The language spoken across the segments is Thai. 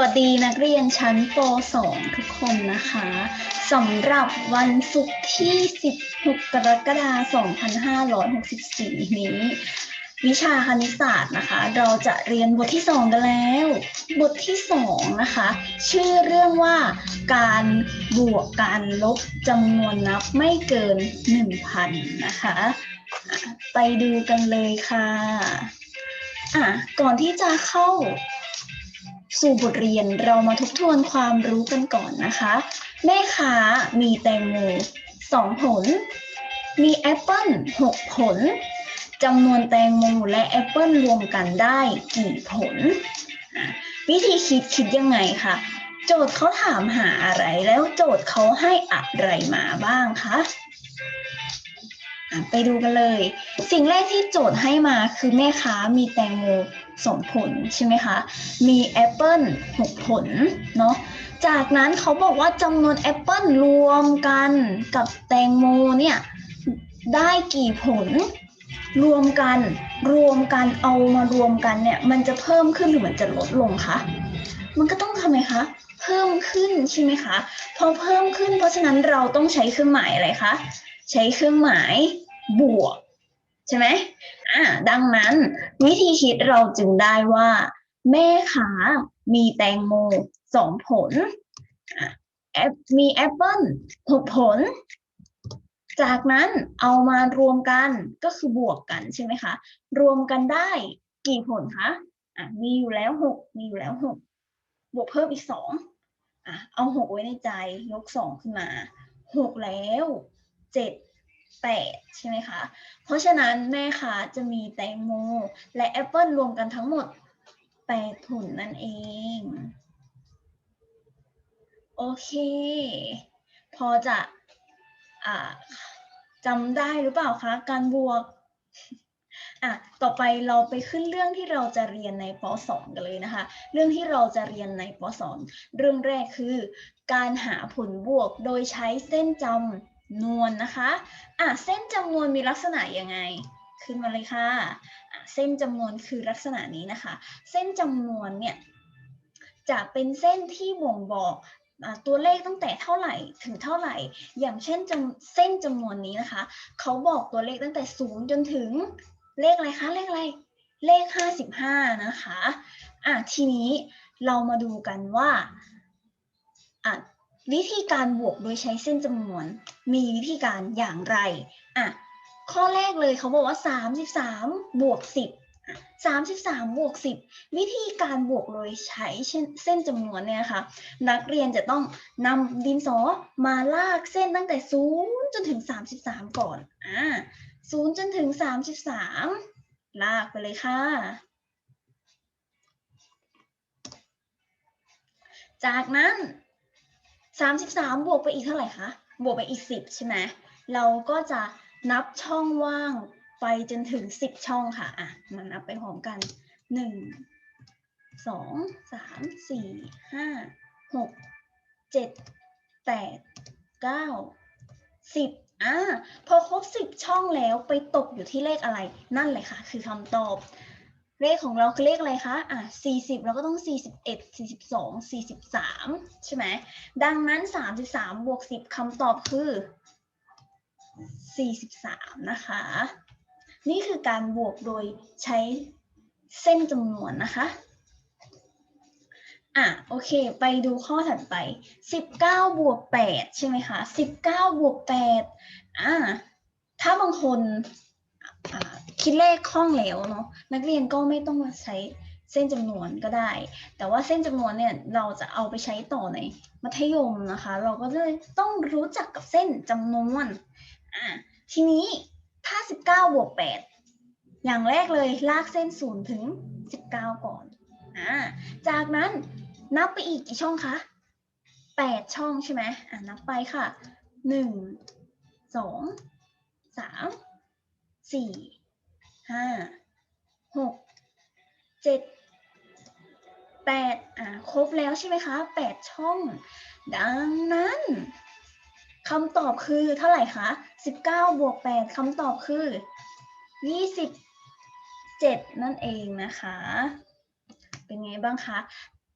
วัสดีนักเรียนชั้นป .2 ทุกคนนะคะสำหรับวันศุกร์ที่ 16 กรกฎาคม 2564 นี้ วิชาคณิตศาสตร์นะคะ เราจะเรียนบทที่ 2 กันแล้ว บทที่ 2 นะคะ ชื่อเรื่องว่าการบวกการลบจำนวนนับไม่เกิน 1,000 นะคะอะไปดูกันเลยค่ะอะก่อนที่จะเข้า สู่บทเรียนเรามาทบทวนความรู้กันก่อนนะคะ แม่ค้ามีแตงโมสองผล มีแอปเปิ้ลหกผลจำนวนแตงโมและแอปเปิ้ลรวมกันได้กี่ผล วิธีคิดคิดยังไงคะโจทย์เขาถามหาอะไรแล้วโจทย์เขาให้อะไรมาบ้างคะไปดูกันเลย สิ่งแรกที่โจทย์ให้มาคือแม่ค้ามีแตงโม สองผลใช่ไหมคะ มีแอปเปิลหกผลเนาะ จากนั้นเขาบอกว่าจำนวนแอปเปิลรวมกันกับแตงโมเนี่ยได้กี่ผลรวมกันรวมกันเอามารวมกันเนี่ยมันจะเพิ่มขึ้นหรือมันจะลดลงคะ มันก็ต้องทำไมคะ เพิ่มขึ้นใช่ไหมคะ พอเพิ่มขึ้นเพราะฉะนั้นเราต้องใช้เครื่องหมายอะไรคะ ใช้เครื่องหมายบวก ใช่ไหมอ่าดังนั้นวิธีคิดเราจึงได้ว่า แม่ค้ามีแตงโมสองผลแอปมีแอปเปิลหกผล จากนั้นเอามารวมกันก็คือบวกกันใช่ไหมคะ รวมกันได้กี่ผลคะอะมีอยู่แล้วหกมีอยู่แล้วหกบวกเพิ่มอีกสองอะเอาหกไว้ในใจยกสองขึ้นมาหกแล้วเจ็ด แปดใช่ไหมคะ เพราะฉะนั้นแม่ค้าจะมีแตงโม และแอปเปิลรวมกันทั้งหมดแปดผลนั่นเอง โอเค พอจะอ่าจำได้หรือเปล่าคะ การบวกอะต่อไปเราไปขึ้นเรื่องที่เราจะเรียนในป .2 กันเลยนะคะ เรื่องที่เราจะเรียนในป .2 เรื่องแรกคือ การหาผลบวกโดยใช้เส้นจำ นวนนะคะอะเส้นจำนวนมีลักษณะยังไง ขึ้นมาเลยค่ะะเส้นจำนวนคือลักษณะนี้นะคะ เส้นจำนวนเนี่ยจะเป็นเส้นที่บ่งบอกอตัวเลขตั้งแต่เท่าไหร่ถึงเท่าไหร่ อย่างเช่นเส้นจำนวนนี้นะคะ เขาบอกตัวเลขตั้งแต่ศูนย์จนถึงเลขอะไรคะ เลขอะไร เลข 55 นะคะ อะทีนี้เรามาดูกันว่าอะวิธีการบวกโดยใช้เส้นจำนวน มีวิธีการอย่างไรอะข้อแรกเลยเขาบอกว่า 33 บวก 10 33 บวก 10 วิธีการบวกโดยใช้เช่นเส้นจำนวนเนี่ยนะคะนักเรียนจะต้องนำดินสอมาลากเส้นตั้งแต่ 0 จนถึง 33 ก่อน อ่า0จนถึง 33 ลากไปเลยค่ะ จากนั้น 33 บวกไปอีกเท่าไหร่คะ บวกไปอีก 10 ใช่ไหมเราก็จะนับช่องว่างไปจนถึง 10 ช่องค่ะอะมานับไปพร้อมกัน 1 2 3 4 5 6 7 8 9 10อะพอครบ 10 ช่องแล้วไปตกอยู่ที่เลขอะไร นั่นเลยค่ะ คือคำตอบ เลขของเราคือเลขอะไรคะ อะ 40 เราก็ต้อง 41 42 43 ใช่ไหม ดังนั้น 33 บวก 10คำตอบคือ 43 นะคะ นี่คือการบวกโดยใช้เส้นจำนวนนะคะ อะ โอเค ไปดูข้อถัดไป 19 บวก 8 ใช่ไหมคะ 19 บวก 8 อะ ถ้าบางคน คิดเลขคล่องแล้วเนาะนักเรียนก็ไม่ต้องมาใช้เส้นจำนวนก็ได้ แต่ว่าเส้นจำนวนเนี่ยเราจะเอาไปใช้ต่อในมัธยมนะคะ เราก็เลยต้องรู้จักกับเส้นจำนวนอะทีนี้ถ้า 19บวก8อย่างแรกเลยลากเส้น0ถึง 19 ก่อนอ่าจากนั้นนับไปอีกกี่ช่องคะ8 ช่องใช่ไหมอ่านับไปค่ะ 1 2 3 4 5 6 7 8อ่าครบแล้วใช่ไหมคะ8ช่อง ดังนั้นคำตอบคือเท่าไหร่คะ19บวก8คำตอบคือ27นั่นเองนะคะ เป็นไงบ้างคะ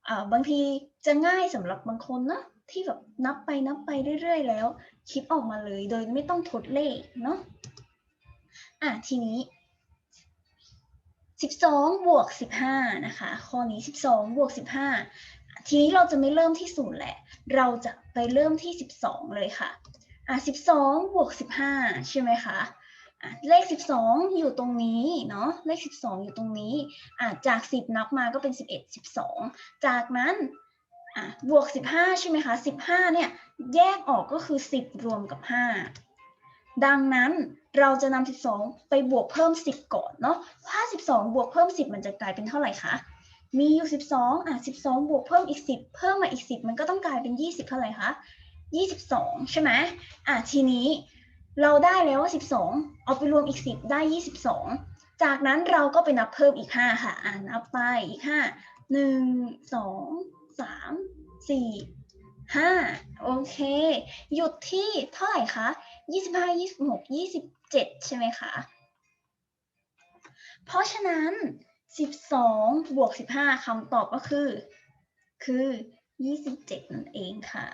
อ่าบางทีจะง่ายสำหรับบางคนนะที่แบบนับไปนับไปเรื่อยๆแล้ว คิดออกมาเลยโดยไม่ต้องทดเลขเนาะ อะทีนี้12บวก15นะคะข้อนี้12บวก15ทีนี้เราจะไม่เริ่มที่ศูนย์แหละ เราจะไปเริ่มที่12เลยค่ะอะ12บวก15ใช่ไหมคะเลข 12 อยู่ตรงนี้เนาะเลข 12 อยู่ตรงนี้อจาก 10 นับมาก็เป็น 11 12 จากนั้นบวก 15 ใช่ไหมคะ 15 เนี่ย แยกออกก็คือ 10 รวมกับ 5 ดังนั้น เราจะนำ12 ไปบวกเพิ่ม 10 ก่อนเนาะถ้า 12 บวกเพิ่ม 10 มันจะกลายเป็นเท่าไหร่คะ มีอยู่ 12อะ12 บวกเพิ่มอีก 10 เพิ่มมาอีก 10 มันก็ต้องกลายเป็น 20 เท่าไหร่คะ 22 ใช่ไหมอะทีนี้เราได้แล้วว่า 12 เอาไปรวมอีก 10 ได้ 22 จากนั้นเราก็ไปนับเพิ่มอีก 5 ค่ะ อ่านับไปอีก 5 1 2 3 4 5โอเค หยุดที่เท่าไหร่คะ25 26 27ใช่ไหมคะ เพราะฉะนั้น12บสองบวก15คำตอบก็คือ คือ27นั่นเองค่ะ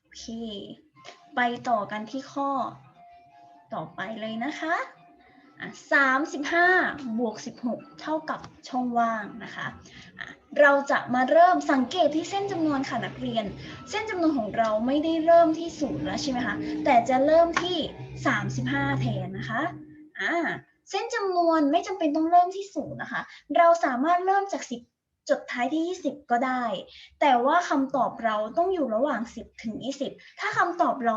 โอเค ไปต่อกันที่ข้อต่อไปเลยนะคะ 35 บวก 16 เท่ากับช่องว่างนะคะะเราจะมาเริ่มสังเกตที่เส้นจำนวนค่ะนักเรียน เส้นจำนวนของเราไม่ได้เริ่มที่ศูนย์แล้วใช่ไหมคะ แต่จะเริ่มที่ 35 แทนนะคะอ่าเส้นจำนวนไม่จำเป็นต้องเริ่มที่ศูนย์นะคะ เราสามารถเริ่มจาก 10จดท้ายที่ 20 ก็ได้ แต่ว่าคำตอบเราต้องอยู่ระหว่าง 10 ถึง 20 ถ้าคำตอบเรา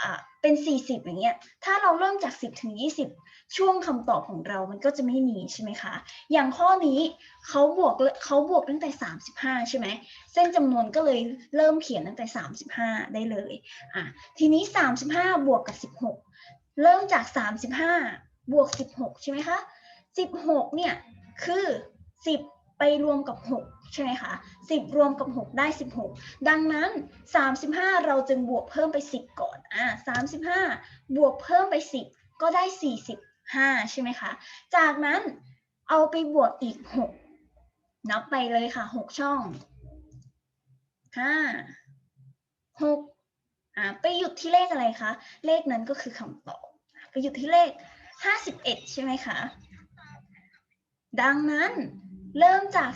อ่าเป็น 40 อย่างเงี้ย ถ้าเราเริ่มจาก 10 ถึง 20 ช่วงคำตอบของเรามันก็จะไม่มีใช่ไหมคะ อย่างข้อนี้เขาบวกเขาบวกตั้งแต่ 35 ใช่ไหม เส้นจำนวนก็เลยเริ่มเขียนตั้งแต่ 35 ได้เลย อะ ทีนี้ 35 บวกกับ 16 เริ่มจาก 35 บวก 16 ใช่ไหมคะ 16 เนี่ย คือ 10ไปรวมกับ 6 ใช่ไหมคะ 10 รวมกับ 6 ได้ 16 ดังนั้น 35 เราจึงบวกเพิ่มไป 10 ก่อน อะ35 บวกเพิ่มไป 10 ก็ได้ 5 ใช่ไหมคะ จากนั้นเอาไปบวกอีก 6 นับไปเลยค่ะ 6 ช่อง 5 6อ่าไปหยุดที่เลขอะไรคะ เลขนั้นก็คือคำตอบ ไปหยุดที่เลข 51 ใช่ไหมคะ ดังนั้นเริ่มจาก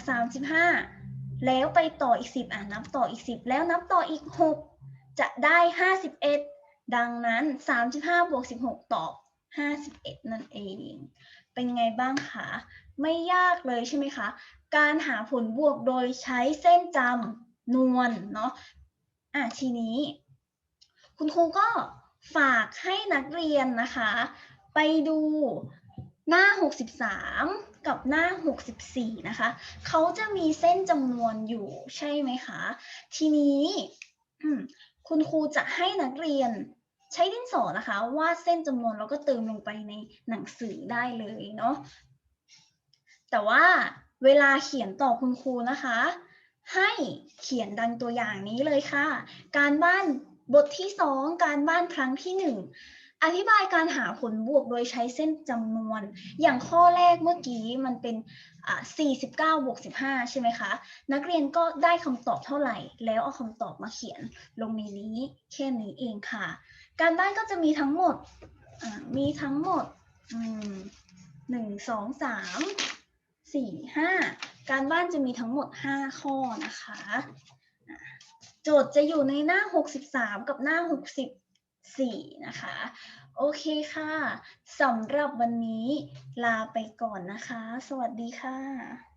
35 แล้วไปต่ออีก 10อ่านับต่ออีก 10 แล้วนับต่ออีก 6 จะได้ 51 ดังนั้น 35บวก16 ตอบ 51 นั่นเอง เป็นไงบ้างคะ ไม่ยากเลยใช่ไหมคะ การหาผลบวกโดยใช้เส้นจำนวนเนาะ อะทีนี้ คุณครูก็ฝากให้นักเรียนนะคะ ไปดูหน้า 63 กับหน้า 64 นะคะ เขาจะมีเส้นจำนวนอยู่ใช่ไหมคะ ทีนี้คุณครูจะให้นักเรียน ใช้ดินสอนะคะวาดเส้นจำนวนแล้วก็เติมลงไปในหนังสือได้เลยเนาะแต่ว่าเวลาเขียนต่อคุณครูนะคะ ให้เขียนดังตัวอย่างนี้เลยค่ะ การบ้านบทที่ 2 การบ้านครั้งที่ 1 อธิบายการหาผลบวกโดยใช้เส้นจำนวน อย่างข้อแรกเมื่อกี้มันเป็น 49 บวก 15 ใช่ไหมคะ นักเรียนก็ได้คำตอบเท่าไหร่ แล้วเอาคำตอบมาเขียนลงในนี้แค่นี้เองค่ะ การบ้านก็จะมีทั้งหมดมีทั้งหมดหนึ่งสองสามสี่ห้าการบ้านจะมีทั้งหมด 5 ข้อนะคะอะโจทย์จะอยู่ในหน้า 63 กับหน้า 64 นะคะ โอเคค่ะสำหรับวันนี้ลาไปก่อนนะคะ สวัสดีค่ะ